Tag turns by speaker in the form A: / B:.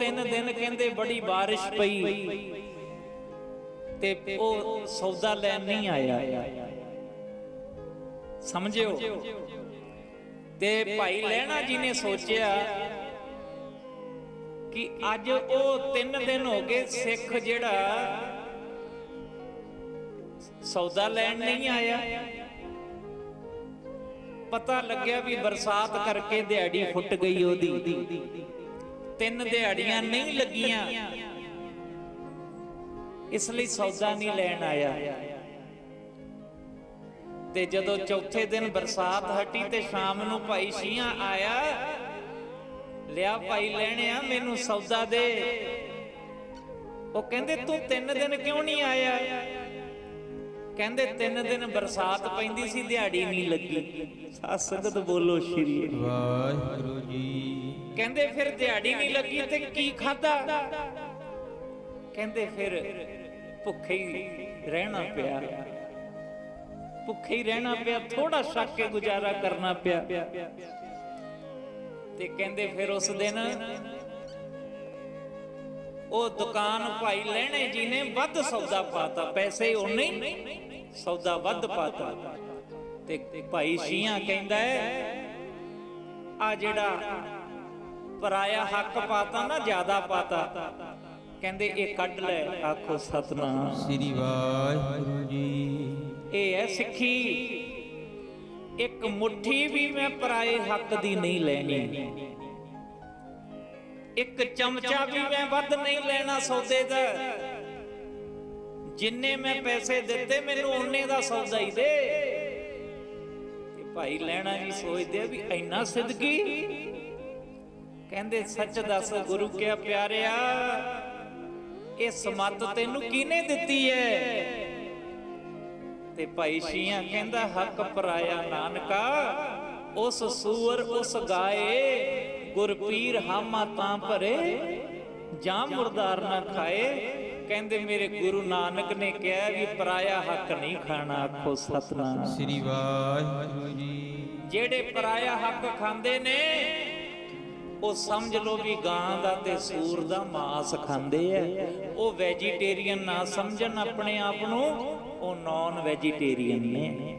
A: ਤਿੰਨ ਦਿਨ ਕਹਿੰਦੇ ਬੜੀ ਬਾਰਿਸ਼ ਪਈ। ਤੇ ਉਹ ਸੌਦਾ ਲੈਣ ਨਹੀਂ ਆਇਆ। ਸਮਝਿਓ? ਤੇ ਭਾਈ ਲੈਣਾ ਜੀ ਨੇ ਸੋਚਿਆ ਕਿ ਅੱਜ ਉਹ ਤਿੰਨ ਦਿਨ ਹੋ ਗਏ ਸਿੱਖ ਜਿਹੜਾ ਸੌਦਾ ਲੈਣ ਨਹੀਂ ਆਇਆ। ਪਤਾ ਲੱਗਿਆ ਵੀ ਬਰਸਾਤ ਕਰਕੇ ਦਿਹਾੜੀ ਫੁੱਟ ਗਈ ਉਹਦੀ। ਤਿੰਨ ਦਿਹਾੜੀਆਂ ਨਹੀਂ ਲੱਗੀਆਂ। ਇਸ ਲਈ ਸੌਦਾ ਨਹੀਂ ਲੈਣ ਆਇਆ। ਤੇ ਜਦੋਂ ਚੌਥੇ ਦਿਨ ਬਰਸਾਤ ਹਟੀ ਤੇ ਸ਼ਾਮ ਨੂੰ ਭਾਈ ਸ਼ੀਆਂ ਆਇਆ, ਲਿਆ ਭਾਈ ਲੈਣਿਆ, ਮੈਨੂੰ ਸੌਦਾ ਦੇ। ਉਹ ਕਹਿੰਦੇ, ਤੂੰ ਤਿੰਨ ਦਿਨ ਕਿਉਂ ਨਹੀਂ ਆਇਆ? ਕਹਿੰਦੇ ਤਿੰਨ ਦਿਨ ਬਰਸਾਤ ਪੈਂਦੀ ਸੀ ਦਿਹਾੜੀ ਨਹੀਂ ਲੱਗੀ। ਸਾਧ ਸੰਗਤ ਬੋਲੋ ਸ਼੍ਰੀ
B: ਵਾਹਿਗੁਰੂ ਜੀ।
A: ਕਹਿੰਦੇ ਫਿਰ ਦਿਹਾੜੀ ਨਹੀਂ ਲੱਗੀ ਤੇ ਕੀ ਖਾਦਾ ਕਹਿੰਦੇ ਫਿਰ ਭੁੱਖੇ ਹੀ ਰਹਿਣਾ ਪਿਆ। ਭੁੱਖੇ ਹੀ ਰਹਿਣਾ ਪਿਆ ਥੋੜਾ ਛੱਕ ਕੇ ਗੁਜ਼ਾਰਾ ਕਰਨਾ ਪਿਆ। ਤੇ ਕਹਿੰਦੇ ਫਿਰ ਉਸ ਦਿਨ ਉਹ ਦੁਕਾਨ ਭਾਈ ਲੈਣੇ ਜੀ ਨੇ ਵੱਧ ਸੌਦਾ ਪਾਤਾ ਪੈਸੇ ਉਹਨੇ ਹੀ। ਸੌਦਾ ਵੱਧ ਪਾਤਾ। ਤੇ ਭਾਈ ਸ਼ੀਆਂ ਕਹਿੰਦਾ ਹੈ ਆ ਜਿਹੜਾ ਪਰਾਇਆ ਹੱਕ ਪਾਤਾ ਨਾ ਜ਼ਿਆਦਾ ਪਾਤਾ। ਕਹਿੰਦੇ ਇਹ ਕੱਢ ਲੈ। ਆਖੋ ਸਤਨਾਮ।
B: ਸ੍ਰੀ ਵਾਹਿਗੁਰੂ ਜੀ।
A: ਇਹ ਹੈ ਸਿੱਖੀ। ਇੱਕ ਮੁਠੀ ਵੀ ਮੈਂ ਪਰਾਏ ਹੱਕ ਦੀ ਨਹੀਂ ਲੈਣੀ। ਇੱਕ ਚਮਚਾ ਵੀ ਮੈਂ ਵੱਧ ਨਹੀਂ ਲੈਣਾ ਸੌਦੇ ਦਾ। ਜਿੰਨੇ ਮੈਂ ਪੈਸੇ ਦਿੱਤੇ, ਮੈਨੂੰ ਉਹਨੇ ਦਾ ਸੌਦਾ ਹੀ ਦੇ। ਤੇ ਭਾਈ ਲੈਣਾ ਜੀ ਸੋਚਦੇ ਵੀ ਇੰਨਾ ਸਿੱਧਗੀ। ਕਹਿੰਦੇ, ਸੱਚ ਦੱਸ ਗੁਰੂ ਕਿਆ ਪਿਆਰਿਆ, ਇਹ ਸਮੱਤ ਤੈਨੂੰ ਕਿਹਨੇ ਦਿੱਤੀ ਹੈ ਤੇ ਭਾਈ ਸ਼ੀਆਂ ਕਹਿੰਦਾ, ਹੱਕ ਪਰਾਇਆ ਨਾਨਕਾ, ਉਸ ਸੂਰ ਉਸ ਗਾਏ, ਗੁਰਪੀਰ ਹਾਮਾ ਤਾਂ ਭਰੇ, ਜਾਂ ਮੁਰਦਾਰ ਨਾ ਖਾਏ। ਕਹਿੰਦੇ ਮੇਰੇ ਗੁਰੂ ਨਾਨਕ ਨੇ ਕਿਹਾ ਵੀ ਪਰਾਇਆ ਹੱਕ ਨਹੀਂ ਖਾਣਾ ਆਖੋ ਸਤਨਾਮ।
B: ਸ੍ਰੀ ਵਾਹਿਗੁਰੂ ਜੀ।
A: ਜਿਹੜੇ ਪਰਾਇਆ ਹੱਕ ਖਾਂਦੇ ਨੇ ਉਹ ਸਮਝ ਲਓ ਵੀ ਗਾਂ ਦਾ ਤੇ ਸੂਰ ਦਾ ਮਾਸ ਖਾਂਦੇ ਐ ਉਹ ਵੈਜੀਟੇਰੀਅਨ ਨਾ ਸਮਝਣ ਆਪਣੇ ਆਪ ਨੂੰ ਉਹ ਨਾਨ ਵੈਜੀਟੇਰੀਅਨ ਨੇ।